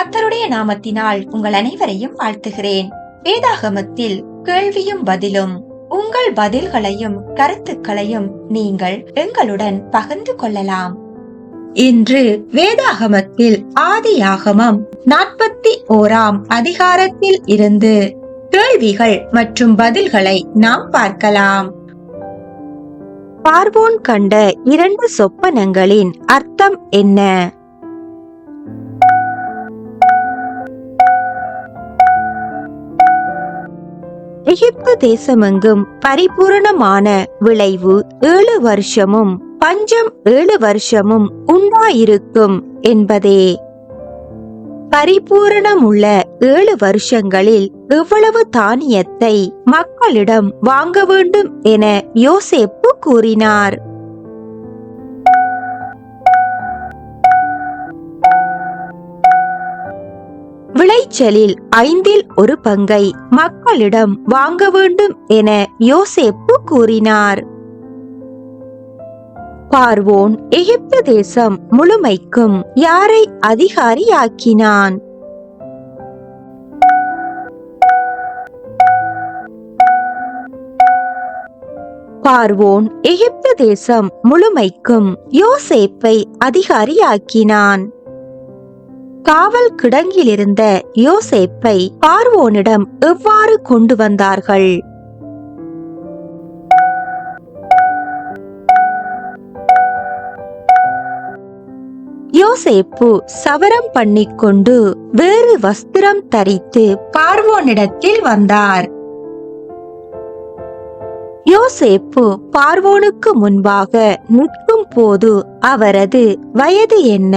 கத்தருடைய நாமத்தினால் உங்கள் அனைவரையும் வாழ்த்துகிறேன். வேதாகமத்தில் கேள்வியும் பதிலும் உங்கள் பதில்களையும் கருத்துக்களையும் நீங்கள் எங்களுடன் பகிர்ந்து கொள்ளலாம். இன்று வேதாகமத்தில் ஆதியாகமம் நாற்பத்தி ஓராம் அதிகாரத்தில் இருந்து கேள்விகள் மற்றும் பதில்களை நாம் பார்க்கலாம். பார்வோன் கண்ட இரண்டு சொப்பனங்களின் அர்த்தம் என்ன? எகிப்து தேசமெங்கும் பரிபூரணமான விளைவு ஏழு வருஷமும் பஞ்சம் ஏழு வருஷமும் உண்டாயிருக்கும் என்பதே. பரிபூரணமுள்ள ஏழு வருஷங்களில் எவ்வளவு தானியத்தை மக்களிடம் வாங்க வேண்டும் என யோசேப்பு கூறினார். விளைச்சலில் ஐந்தில் ஒரு பங்கை மக்களிடம் வாங்க வேண்டும் என யோசேப்பு கூறினார். பார்வோன் எகிப்து தேசம் முழுமைக்கும் யாரை அதிகாரியாக்கினான்? பார்வோன் எகிப்து தேசம் முழுமைக்கும் யோசேப்பை அதிகாரியாக்கினான். காவல் கிடங்கிலிருந்த யோசேப்பை பார்வோனிடம் எவ்வாறு கொண்டு வந்தார்கள்? யோசேப்பு சவரம் பண்ணிக்கொண்டு வேறு வஸ்திரம் தரித்து பார்வோனிடத்தில் வந்தார். யோசேப்பு பார்வோனுக்கு முன்பாக நிற்கும் போது அவரது வயது என்ன?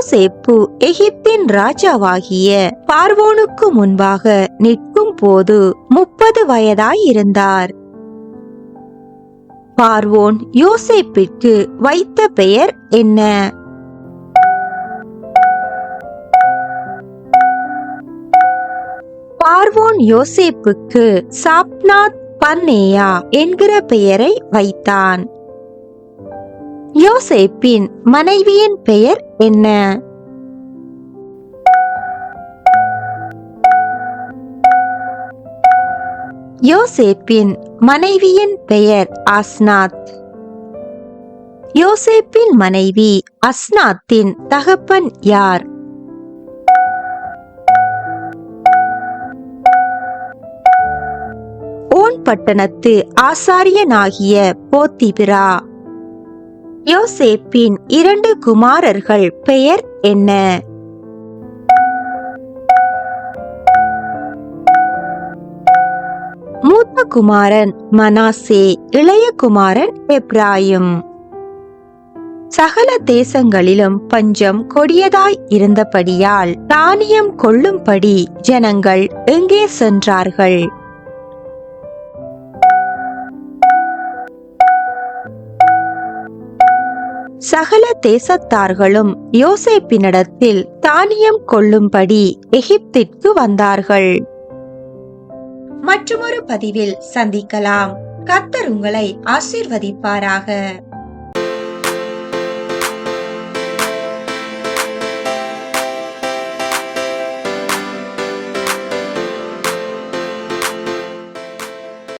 யோசேப்பு எகிப்தின் ராஜாவாகிய பார்வோனுக்கு முன்பாக நிற்கும் போது முப்பது வயதாயிருந்தார். பார்வோன் யோசேப்பிற்கு வைத்த பெயர் என்ன? பார்வோன் யோசேப்புக்கு சாப்னாத் பன்னேயா என்கிற பெயரை வைத்தான். யோசேப்பின் மனைவியின் பெயர் என்ன? யோசேப்பின் மனைவியின் பெயர் அஸ்னாத் யோசேப்பின் மனைவி அஸ்னாத்தின் தகப்பன் யார்? ஓன் பட்டணத்து ஆசாரியனாகிய போத்திபிரா. யோசேப்பின் இரண்டு குமாரர்கள் பெயர் என்ன? மூத்த குமாரன் மனாசே இளைய குமாரன் எப்ராயும். சகல தேசங்களிலும் பஞ்சம் கொடியதாய் இருந்தபடியால் தானியம் கொள்ளும்படி ஜனங்கள் எங்கே சென்றார்கள்? சகல தேசத்தார்களும் யோசேப்பினிடத்தில் தானியம் கொள்ளும்படி எகிப்திற்கு வந்தார்கள். மற்றொரு பதிவில் சந்திக்கலாம். கத்தர் உங்களை ஆசிர்வதிப்பாராக.